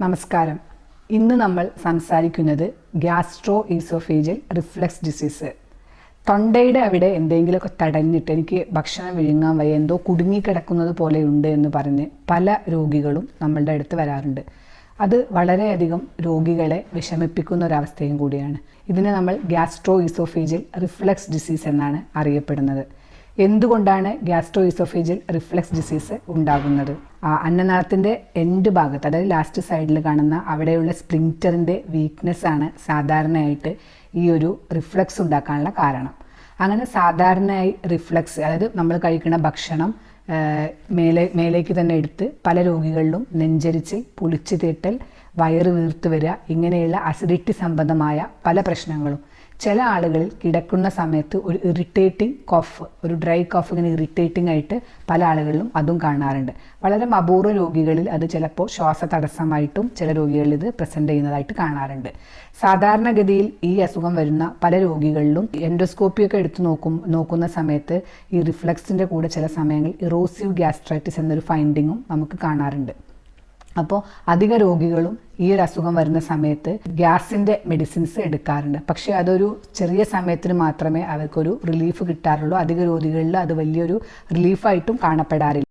നമസ്കാരം. ഇന്ന് നമ്മൾ സംസാരിക്കുന്നത് ഗ്യാസ്ട്രോ ഈസോഫേജൽ റിഫ്ലക്സ് ഡിസീസ് തൊണ്ടയുടെ അവിടെ എന്തെങ്കിലുമൊക്കെ തടഞ്ഞിട്ട് എനിക്ക് ഭക്ഷണം വിഴുങ്ങാൻ വയ്യ എന്തോ കുടുങ്ങിക്കിടക്കുന്നത് പോലെയുണ്ട് എന്ന് പറഞ്ഞ് പല രോഗികളും നമ്മളുടെ അടുത്ത് വരാറുണ്ട്. അത് വളരെയധികം രോഗികളെ വിഷമിപ്പിക്കുന്ന ഒരവസ്ഥയും കൂടിയാണ്. ഇതിനെ നമ്മൾ ഗ്യാസ്ട്രോ ഈസോഫേജൽ റിഫ്ലക്സ് ഡിസീസ് എന്നാണ് അറിയപ്പെടുന്നത്. എന്തുകൊണ്ടാണ് ഗ്യാസ്ട്രോ ഇസോഫേജിൽ റിഫ്ലക്സ് ഡിസീസ് ഉണ്ടാകുന്നത്? ആ അന്നനാളത്തിന്റെ എൻഡ് ഭാഗത്ത് അതായത് ലാസ്റ്റ് സൈഡിൽ കാണുന്ന അവിടെയുള്ള സ്പ്ലിങ്റ്ററിന്റെ വീക്ക്നെസ് ആണ് സാധാരണയായിട്ട് ഈ ഒരു റിഫ്ലക്സ് ഉണ്ടാക്കാനുള്ള കാരണം. അങ്ങനെ സാധാരണയായി റിഫ്ലക്സ് അതായത് നമ്മൾ കഴിക്കുന്ന ഭക്ഷണം മേലെ മേലേക്ക് തന്നെ എടുത്ത് പല രോഗികളിലും നെഞ്ചരിച്ചിൽ പുളിച്ചു തീട്ടൽ വയറ് വീർത്ത് വരിക ഇങ്ങനെയുള്ള അസിഡിറ്റി സംബന്ധമായ പല പ്രശ്നങ്ങളും. ചില ആളുകളിൽ കിടക്കുന്ന സമയത്ത് ഒരു ഇറിറ്റേറ്റിംഗ് കോഫ് ഒരു ഡ്രൈ കോഫ് ഇങ്ങനെ ഇറിറ്റേറ്റിംഗ് ആയിട്ട് പല ആളുകളിലും അതും കാണാറുണ്ട്. വളരെ അപൂർവ രോഗികളിൽ അത് ചിലപ്പോൾ ശ്വാസ തടസ്സമായിട്ടും ചില രോഗികളിൽ ഇത് പ്രസന്റ് ചെയ്യുന്നതായിട്ട് കാണാറുണ്ട്. സാധാരണഗതിയിൽ ഈ അസുഖം വരുന്ന പല രോഗികളിലും എൻഡോസ്കോപ്പി ഒക്കെ എടുത്ത് നോക്കും നോക്കുന്ന സമയത്ത് ഈ റിഫ്ലക്സിന്റെ കൂടെ ചില സമയങ്ങളിൽ ഇറോസീവ് ഗ്യാസ്ട്രൈറ്റിസ് എന്നൊരു ഫൈൻഡിങ്ങും നമുക്ക് കാണാറുണ്ട്. അപ്പോൾ അധിക രോഗികളും ഈ ഒരു അസുഖം വരുന്ന സമയത്ത് ഗ്യാസിന്റെ മെഡിസിൻസ് എടുക്കാറുണ്ട്. പക്ഷേ അതൊരു ചെറിയ സമയത്തിന് മാത്രമേ അവർക്കൊരു റിലീഫ് കിട്ടാറുള്ളൂ. അധിക രോഗികളിൽ അത് വലിയൊരു റിലീഫായിട്ടും കാണപ്പെടാറില്ല.